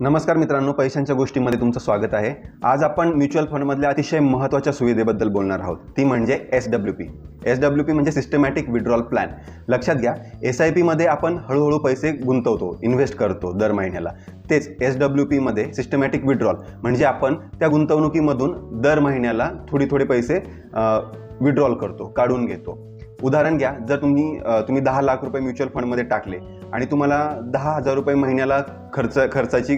नमस्कार मित्रांनो पैशांच्या गोष्टीमध्ये तुमचं स्वागत आहे. आज आपण म्युच्युअल फंडमधल्या अतिशय महत्त्वाच्या सुविधेबद्दल बोलणार आहोत. ती म्हणजे S W P. S W P म्हणजे सिस्टमॅटिक विड्रॉल प्लॅन लक्षात घ्या एस आय पीमध्ये आपण हळूहळू पैसे गुंतवतो इन्व्हेस्ट करतो दर महिन्याला. तेच एस डब्ल्यू पीमध्ये सिस्टमॅटिक विड्रॉल म्हणजे आपण त्या गुंतवणुकीमधून दर महिन्याला थोडी थोडे पैसे विड्रॉल करतो काढून घेतो. उदाहरण घ्या. जर तुम्ही तुम्ही दहा लाख रुपये म्युच्युअल फंडमध्ये टाकले आणि तुम्हाला दहा हजार रुपये महिन्याला खर्च खर्चाची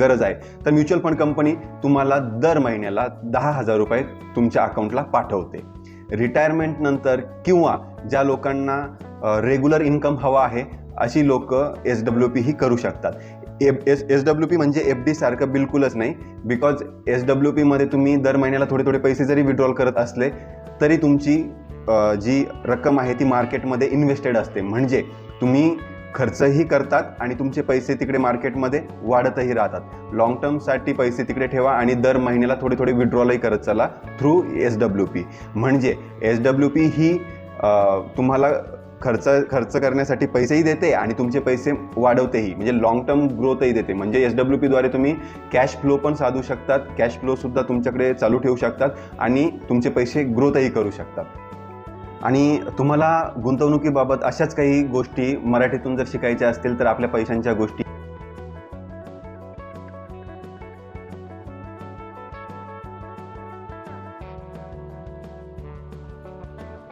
गरज आहे तर म्युच्युअल फंड कंपनी तुम्हाला दर महिन्याला दहा हजार रुपये तुमच्या अकाउंटला पाठवते. रिटायरमेंट नंतर किंवा ज्या लोकांना रेग्युलर इन्कम हवा आहे अशी लोक एस डब्ल्यू पी ही करू शकतात. F S S W P म्हणजे एफ डी सारखं बिलकुलच नाही बिकॉज एस डब्ल्यू पीमध्ये तुम्ही दर महिन्याला थोडे थोडे पैसे जरी विड्रॉल करत असले तरी तुमची जी रक्कम आहे ती मार्केटमध्ये इन्व्हेस्टेड असते. म्हणजे तुम्ही खर्चही करतात आणि तुमचे पैसे तिकडे मार्केटमध्ये वाढतही राहतात. लॉंग टर्मसाठी पैसे तिकडे ठेवा आणि दर महिन्याला थोडे थोडे विड्रॉलही करत चला थ्रू एस डब्ल्यू पी म्हणजे एस डब्ल्यू पी ही तुम्हाला खर्च खर्च करण्यासाठी पैसेही देते आणि तुमचे पैसे वाढवतेही. म्हणजे लॉंग टर्म ग्रोथही देते. म्हणजे एस डब्ल्यू पीद्वारे तुम्ही कॅश फ्लो पण साधू शकतात. कॅश फ्लोसुद्धा तुमच्याकडे चालू ठेवू शकतात आणि तुमचे पैसे ग्रोथही करू शकतात. आणि तुम्हाला गुंतवणुकीबाबत अशाच काही गोष्टी मराठीतून जर शिकायच्या असतील तर आपल्या पैशांच्या गोष्टी